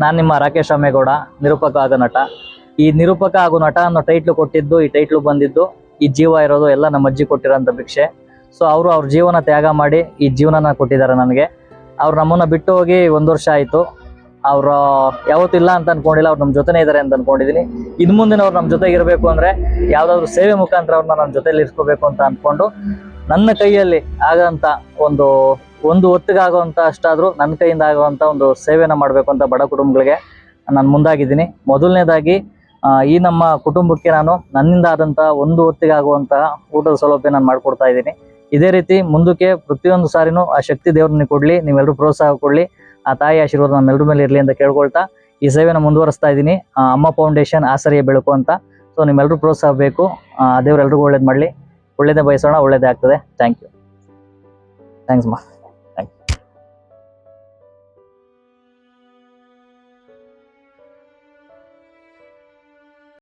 ನಾನು ನಿಮ್ಮ ರಾಕೇಶ್ ರಾಮೇಗೌಡ ನಿರೂಪಕ ಆಗೋ ನಟ. ಈ ನಿರೂಪಕ ಆಗೋ ನಟ ಅನ್ನೋ ಟೈಟ್ಲು ಕೊಟ್ಟಿದ್ದು, ಈ ಟೈಟ್ಲು ಬಂದಿದ್ದು, ಈ ಜೀವ ಇರೋದು ಎಲ್ಲ ನಮ್ಮ ಅಜ್ಜಿ ಕೊಟ್ಟಿರೋಂಥ ಭಿಕ್ಷೆ. ಸೊ ಅವರು ಅವ್ರ ಜೀವನ ತ್ಯಾಗ ಮಾಡಿ ಈ ಜೀವನನ ಕೊಟ್ಟಿದ್ದಾರೆ ನನಗೆ. ಅವ್ರು ನಮ್ಮನ್ನ ಬಿಟ್ಟು ಹೋಗಿ ಒಂದು ವರ್ಷ ಆಯಿತು. ಅವರು ಯಾವತ್ತೂ ಇಲ್ಲ ಅಂತ ಅನ್ಕೊಂಡಿಲ್ಲ, ಅವ್ರು ನಮ್ಮ ಜೊತೆನೇ ಇದ್ದಾರೆ ಅಂತ ಅನ್ಕೊಂಡಿದ್ದೀನಿ ಇನ್ನು ಮುಂದಿನ ಅವ್ರು ನಮ್ಮ ಜೊತೆಗೆ ಇರಬೇಕು ಅಂದ್ರೆ ಯಾವ್ದಾದ್ರು ಸೇವೆ ಮುಖಾಂತರ ಅವ್ರನ್ನ ನಮ್ಮ ಜೊತೆಲಿ ಇರ್ಸ್ಕೋಬೇಕು ಅಂತ ಅಂದ್ಕೊಂಡು ನನ್ನ ಕೈಯಲ್ಲಿ ಆಗಂತ ಒಂದು ಒಂದು ಹೊತ್ತಿಗಾಗುವಂತ ಅಷ್ಟಾದರೂ ನನ್ನ ಕೈಯಿಂದ ಆಗುವಂತ ಒಂದು ಸೇವೆನ ಮಾಡಬೇಕು ಅಂತ ಬಡ ಕುಟುಂಬಗಳಿಗೆ ನಾನು ಮುಂದಾಗಿದ್ದೀನಿ. ಮೊದಲನೇದಾಗಿ ಈ ನಮ್ಮ ಕುಟುಂಬಕ್ಕೆ ನಾನು ನನ್ನಿಂದ ಆದಂತ ಒಂದು ಹೊತ್ತಿಗಾಗುವಂತಹ ಊಟದ ಸೌಲಭ್ಯ ನಾನು ಮಾಡ್ಕೊಡ್ತಾ ಇದ್ದೀನಿ. ಇದೇ ರೀತಿ ಮುಂದಕ್ಕೆ ಪ್ರತಿಯೊಂದು ಸಾರಿನೂ ಆ ಶಕ್ತಿ ದೇವ್ರನ್ನ ಕೊಡ್ಲಿ ನೀವೆಲ್ಲರೂ ಪ್ರೋತ್ಸಾಹ ಕೊಡ್ಲಿ, ಆ ತಾಯಿ ಆಶೀರ್ವಾದ ನಮ್ಮೆಲ್ಲರ ಮೇಲೆ ಇರಲಿ ಅಂತ ಕೇಳ್ಕೊಳ್ತಾ ಈ ಸೇವೆನ ಮುಂದುವರಿಸ್ತಾ ಇದ್ದೀನಿ. ಅಮ್ಮ ಫೌಂಡೇಶನ್ ಆಸರಿಯ ಬೆಳಕು ಅಂತ. ಸೊ ನಿಮ್ಮೆಲ್ಲರೂ ಪ್ರೋತ್ಸಾಹ ಬೇಕು. ದೇವ್ರೆಲ್ರಿಗೂ ಒಳ್ಳೇದು ಮಾಡಲಿ. ಒಳ್ಳೇದೇ ಬಯಸೋಣ, ಒಳ್ಳೇದೇ ಆಗ್ತದೆ. Thank you. ಥ್ಯಾಂಕ್ಸ್ ಮಾ.